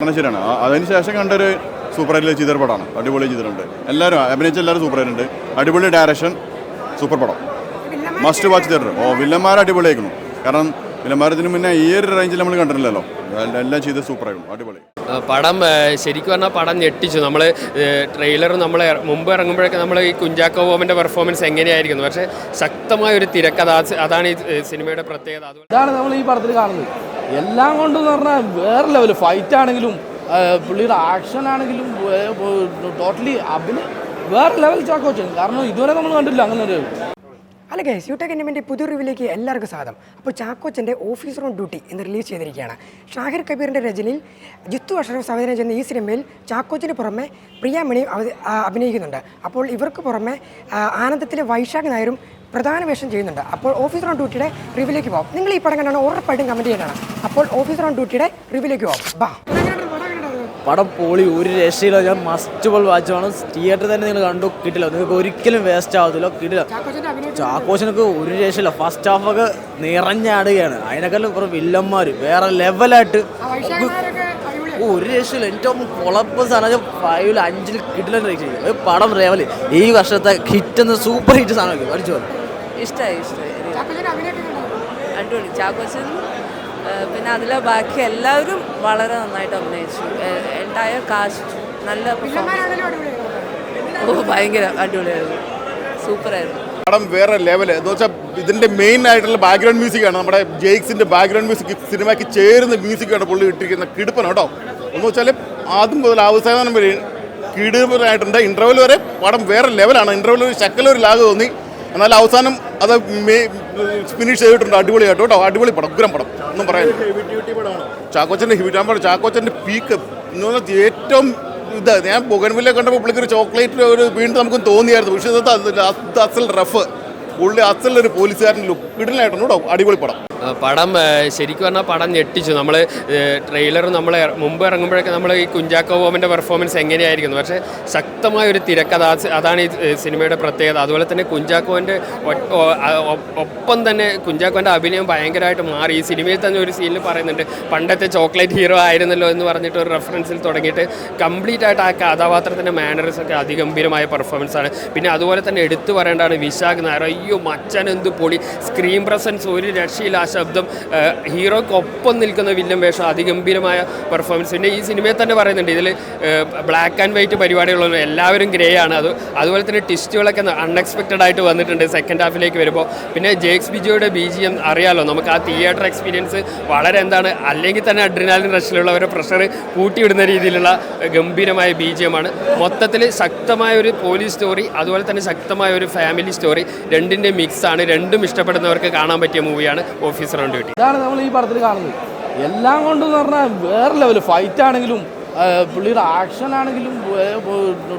ശരിയാണ് ആ- അതിന് ശേഷം കണ്ടൊരു സൂപ്പറായിട്ട് ചെയ്തൊരു പടമാണ്. അടിപൊളി ചെയ്തിട്ടുണ്ട്. എല്ലാവരും അഭിനയിച്ച എല്ലാവരും സൂപ്പർ സൂപ്പറായിട്ടുണ്ട് അടിപൊളി ഡയറക്ഷൻ സൂപ്പർ പടം. മസ്റ്റ് വാച്ച് തിയേറ്റർ ഓ വില്ലന്മാർ അടിപൊളിയായിരുന്നു കാരണം വില്ലന്മാർ ഇതിന് മുന്നേ ഈ ഒരു റേഞ്ചിൽ നമ്മൾ കണ്ടിട്ടില്ലല്ലോ. എല്ലാം- ചെയ്ത് സൂപ്പർ സൂപ്പറായിരുന്നു അടിപൊളി. പടം ശരിക്കും പറഞ്ഞാൽ പടം ഞെട്ടിച്ചു. നമ്മൾ ട്രെയിലർ നമ്മൾ മുമ്പ് ഇറങ്ങുമ്പോഴൊക്കെ നമ്മൾ ഈ കുഞ്ചാക്കോ ബോബന്റെ പെർഫോമൻസ് എങ്ങനെയായിരിക്കുന്നു? പക്ഷേ ശക്തമായ ഒരു തിരക്കഥ അതാണ് ഈ സിനിമയുടെ പ്രത്യേകത. അതുകൊണ്ട് നമ്മൾ ഈ പടത്തിൽ കാണുന്നത്. എല്ലാം കൊണ്ടെന്ന് പറഞ്ഞാൽ വേറെ ലെവൽ ഫൈറ്റ് ആണെങ്കിലും പുള്ളിയുടെ ആക്ഷൻ ആണെങ്കിലും ടോട്ടലി അഭിനയ വേറെ ലെവൽ ചാക്കോച്ചൻ. കാരണം ഇതുവരെ നമ്മൾ കണ്ടില്ല അങ്ങനെ ഒരു അല്ല ഗൈസ് യു ടെക് എന്റെ പുതിയ റിവ്യൂലേക്ക് എല്ലാവർക്കും സ്വാഗതം. അപ്പോൾ ചാക്കോച്ചന്റെ ഓഫീസർ ഓൺ ഡ്യൂട്ടി എന്ന് റിലീസ് ചെയ്തിരിക്കുകയാണ്. ഷാഹിർ കബീറിന്റെ രചനയിൽ ജിത്തു അഷറഫ് സംവിധാനം ചെയ്യുന്ന ഈ സിനിമയിൽ ചാക്കോച്ചിന് പുറമെ പ്രിയാമണി അഭിനയിക്കുന്നുണ്ട്. അപ്പോൾ ഇവർക്ക് പുറമെ ആനന്ദത്തിലെ വൈശാഖ് നായരും പ്രധാന വേഷം ചെയ്യുന്നുണ്ട്. അപ്പോൾ ഓഫീസർ ഓൺ ഡ്യൂട്ടിയുടെ റിവ്യൂലേക്ക് പോകാം നിങ്ങൾ ഈ പടം കണ്ടാണ് ഉറപ്പായിട്ടും കമന്റ് ചെയ്യണം അപ്പോൾ ഓഫീസർ ഓൺ ഡ്യൂട്ടിയുടെ റിവ്യൂലേക്ക് പോകാം ബാ. പടം പൊളി ഒരു രക്ഷയില്ല. ഞാൻ മസ്റ്റ് ബോൾ വാച്ചാണ് തിയേറ്ററിൽ തന്നെ നിങ്ങൾ കണ്ടു കിട്ടില്ല. നിങ്ങൾക്ക് ഒരിക്കലും വേസ്റ്റ് ആവത്തില്ല കിട്ടില്ല. ചാക്കോശനൊക്കെ ഒരു രക്ഷയില്ല. ഫസ്റ്റ് ഹാഫൊക്കെ നിറഞ്ഞാടുകയാണ്. അതിനേക്കാളും കുറേ വില്ലന്മാർ വേറെ ലെവലായിട്ട് ഓ, ഒരു രക്ഷയില്ല. ഏറ്റവും കുളപ്പ് സാധനം. ഫൈവിൽ അഞ്ചിൽ കിട്ടില്ല രക്ഷയില്ല ഒരു പടം റേവൽ ഈ വർഷത്തെ ഹിറ്റ് എന്ന സൂപ്പർ ഹിറ്റ് സാധനം പഠിച്ചു ഇഷ്ടമായി ഇഷ്ടമായി അടിപൊളി. ചാക്കോച്ചൻ ആ, പിന്നെ അതിലെ ബാക്കി എല്ലാവരും വളരെ നന്നായിട്ട് അഭിനയിച്ചു. എന്റെ കാസ്റ്റ് നല്ല. ഓ ഭയങ്കര അടിപൊളിയായിരുന്നു. സൂപ്പറായിരുന്നു. പടം വേറെ ലെവൽ എന്ന് വെച്ചാൽ ഇതിന്റെ മെയിൻ ആയിട്ടുള്ള ബാക്ക്ഗ്രൗണ്ട് മ്യൂസിക് ആണ്. നമ്മുടെ ജെയ്ക്സിന്റെ ബാക്ക്ഗ്രൗണ്ട് മ്യൂസിക് സിനിമയ്ക്ക് ചേരുന്ന മ്യൂസിക്കാണ് പുള്ളി ഇട്ടിരിക്കുന്ന കിടുപ്പൻ കേട്ടോ. എന്ന് വെച്ചാൽ ആദ്യം മുതൽ അവസാനം വരെ കിടുപ്പനായിട്ടുണ്ട്. ഇന്റർവൽ വരെ പടം വേറെ ലെവലാണ് ഇന്റർവൽ ഒരു ശക്കലൊരു ലാഗ് തോന്നി. എന്നാൽ അവസാനം അത് ഫിനിഷ് ചെയ്തിട്ടുണ്ട്. അടിപൊളിയായിട്ട് കേട്ടോ. അടിപൊളി പടം. ഉഗ്രം പടം. ഒന്നും പറയാൻ ചാക്കോച്ചന്റെ ഹിറ്റ് ഞാൻ ചാക്കോച്ചന്റെ പീക്ക് എന്ന് പറഞ്ഞാൽ ഏറ്റവും ഇത്. ഞാൻ ബുഗൻവില്ലെ കണ്ടപ്പോൾ പുള്ളിക്ക് ഒരു ചോക്ലേറ്റ് ഒരു വീണ്ടും നമുക്ക് തോന്നിയായിരുന്നു. പക്ഷേ അത് അസൽ റഫ് പുള്ളി അസലൊരു ഒരു പോലീസുകാരൻ ലുക്ക് ഇടലായിട്ടുണ്ട് കേട്ടോ. അടിപൊളി പടം. പടം ശരിക്കും പറഞ്ഞാൽ പടം ഞെട്ടിച്ചു. നമ്മൾ ട്രെയിലർ നമ്മൾ മുമ്പ് ഇറങ്ങുമ്പോഴൊക്കെ നമ്മൾ ഈ കുഞ്ചാക്കോ ബോബന്റെ പെർഫോമൻസ് എങ്ങനെയായിരിക്കുന്നു. പക്ഷേ ശക്തമായ ഒരു തിരക്കഥ അതാണ് ഈ സിനിമയുടെ പ്രത്യേകത. അതുപോലെ തന്നെ കുഞ്ചാക്കോന്റെ ഒപ്പം തന്നെ കുഞ്ചാക്കോന്റെ അഭിനയം ഭയങ്കരമായിട്ട് മാറി. ഈ സിനിമയിൽ തന്നെ ഒരു സീനിൽ പറയുന്നുണ്ട് പണ്ടത്തെ ചോക്ലേറ്റ് ഹീറോ ആയിരുന്നല്ലോ എന്ന് പറഞ്ഞിട്ട് ഒരു റെഫറൻസിൽ തുടങ്ങിയിട്ട് കംപ്ലീറ്റ് ആയിട്ട് ആ കഥാപാത്രത്തിന്റെ മാനറിസൊക്കെ അതിഗംഭീരമായ പെർഫോമൻസ് ആണ്. പിന്നെ അതുപോലെ തന്നെ എടുത്തു പറയേണ്ടതാണ് വിശാഖ് നായർ. അയ്യോ മച്ചൻ എന്ത് പൊളി. സ്ക്രീൻ പ്രസൻസ് ഒരു രക്ഷയില്ല. ശബ്ദം ഹീറോക്കൊപ്പം നിൽക്കുന്ന വില്ലൻ വേഷം അതിഗംഭീരമായ പെർഫോമൻസ് പിന്നെ ഈ സിനിമയിൽ തന്നെ പറയുന്നുണ്ട് ഇതിൽ ബ്ലാക്ക് ആൻഡ് വൈറ്റ് പരിപാടികളൊന്നും എല്ലാവരും ഗ്രേ ആണ്. അത് അതുപോലെ തന്നെ ട്വിസ്റ്റുകളൊക്കെ അൺഎക്സ്പെക്റ്റഡ് ആയിട്ട് വന്നിട്ടുണ്ട് സെക്കൻഡ് ഹാഫിലേക്ക് വരുമ്പോൾ പിന്നെ ജേക്സ് ബിജോയുടെ ബി ജി എം അറിയാലോ നമുക്ക് ആ തിയേറ്റർ എക്സ്പീരിയൻസ് വളരെ എന്താണ് അല്ലെങ്കിൽ തന്നെ അഡ്രിനാലിൻ റഷിലുള്ളവരെ പ്രഷർ കൂട്ടിയിടുന്ന രീതിയിലുള്ള ഗംഭീരമായ ബി ജി എം ആണ്. മൊത്തത്തിൽ ശക്തമായ ഒരു പോലീസ് സ്റ്റോറി അതുപോലെ തന്നെ ശക്തമായ ഒരു ഫാമിലി സ്റ്റോറി രണ്ടിന്റെ ആണ് രണ്ടും ഇഷ്ടപ്പെടുന്നവർക്ക് കാണാൻ പറ്റിയ മൂവിയാണ് ഓഫീസർ ഓൺ ഡ്യൂട്ടി ഇതാണ് നമ്മൾ ഈ പടത്തിൽ കാണുന്നത്. എല്ലാം കൊണ്ടെന്ന് പറഞ്ഞാൽ വേറെ ലെവൽ ഫൈറ്റ് ആണെങ്കിലും പുള്ളിയുടെ ആക്ഷൻ ആണെങ്കിലും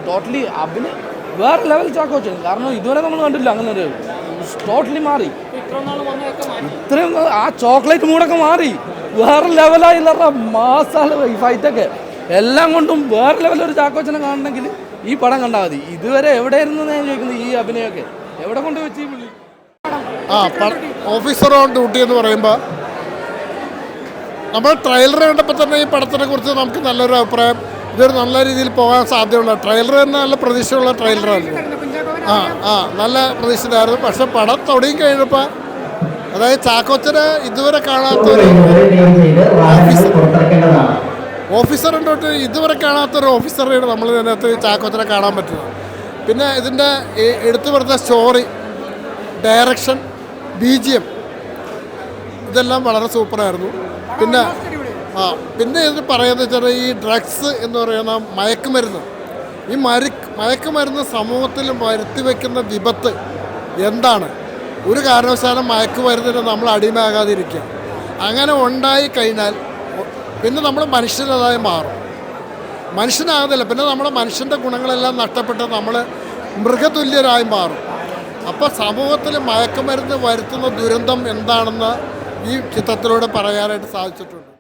ടോട്ടലി അഭിനയ വേറെ ലെവൽ ചാക്കോച്ചൻ കാരണം ഇതുവരെ നമ്മൾ കണ്ടില്ല അങ്ങനെ ഒരു ടോട്ടലി മാറി. ഇത്രയും ആ ചോക്ലേറ്റ് മൂടൊക്കെ മാറി. വേറെ ലെവലായി മാസാല ഈ ഫൈറ്റൊക്കെ എല്ലാം കൊണ്ടും വേറെ ലെവൽ ഒരു ചാക്കോച്ചനെ കാണണമെങ്കിൽ ഈ പടം കണ്ടാൽ മതി. ഇതുവരെ എവിടെയായിരുന്നു ഞാൻ ചോദിക്കുന്നത് ഈ അഭിനയമൊക്കെ എവിടെ കൊണ്ടുവച്ച് ഈ പുള്ളി? ആ ഓഫീസർ ഓൺ ഡ്യൂട്ടി എന്ന് പറയുമ്പോൾ നമ്മൾ ട്രെയിലർ കണ്ടപ്പോൾ തന്നെ ഈ പടത്തിനെ കുറിച്ച് നമുക്ക് നല്ലൊരു അഭിപ്രായം ഇതൊരു നല്ല രീതിയിൽ പോകാൻ സാധ്യതയുള്ള ട്രെയിലർ തന്നെ നല്ല പ്രതീക്ഷയുള്ള ട്രെയിലറായിരുന്നു ആ ആ നല്ല പ്രതീക്ഷയിലായിരുന്നു. പക്ഷെ പടം തുടങ്ങി കഴിഞ്ഞപ്പോൾ അതായത് ചാക്കോച്ചനെ ഇതുവരെ കാണാത്ത ഒരു ഓഫീസർ തൊട്ട് ഇതുവരെ കാണാത്ത ഒരു ഓഫീസറെയാണ് നമ്മൾ ഇതിനകത്ത് ചാക്കോച്ചനെ കാണാൻ പറ്റുന്നത്. പിന്നെ ഇതിന്റെ എടുത്തു പറഞ്ഞ story direction B G M. ഇതെല്ലാം വളരെ സൂപ്പറായിരുന്നു. പിന്നെ ആ പിന്നെ ഇത് പറയുന്നത് വെച്ചാൽ ഈ ഡ്രഗ്സ് എന്ന് പറയുന്ന മയക്കുമരുന്ന്. ഈ മരു മയക്കുമരുന്ന് സമൂഹത്തിൽ വരുത്തി വയ്ക്കുന്ന വിപത്ത് എന്താണ്? ഒരു കാരണവശാലും മയക്കുമരുന്നിന് നമ്മൾ അടിമയാകാതിരിക്കുക. അങ്ങനെ ഉണ്ടായി കഴിഞ്ഞാൽ പിന്നെ നമ്മൾ മനുഷ്യരതായി മാറും. മനുഷ്യനാകുന്നില്ല. പിന്നെ നമ്മുടെ മനുഷ്യന്റെ ഗുണങ്ങളെല്ലാം നഷ്ടപ്പെട്ട് നമ്മൾ മൃഗതുല്യരായി മാറും. അപ്പോൾ സമൂഹത്തിൽ മയക്കുമരുന്ന് വരുത്തുന്ന ദുരന്തം എന്താണെന്ന് ഈ ചിത്രത്തിലൂടെ പറയാനായിട്ട് സാധിച്ചിട്ടുണ്ട്.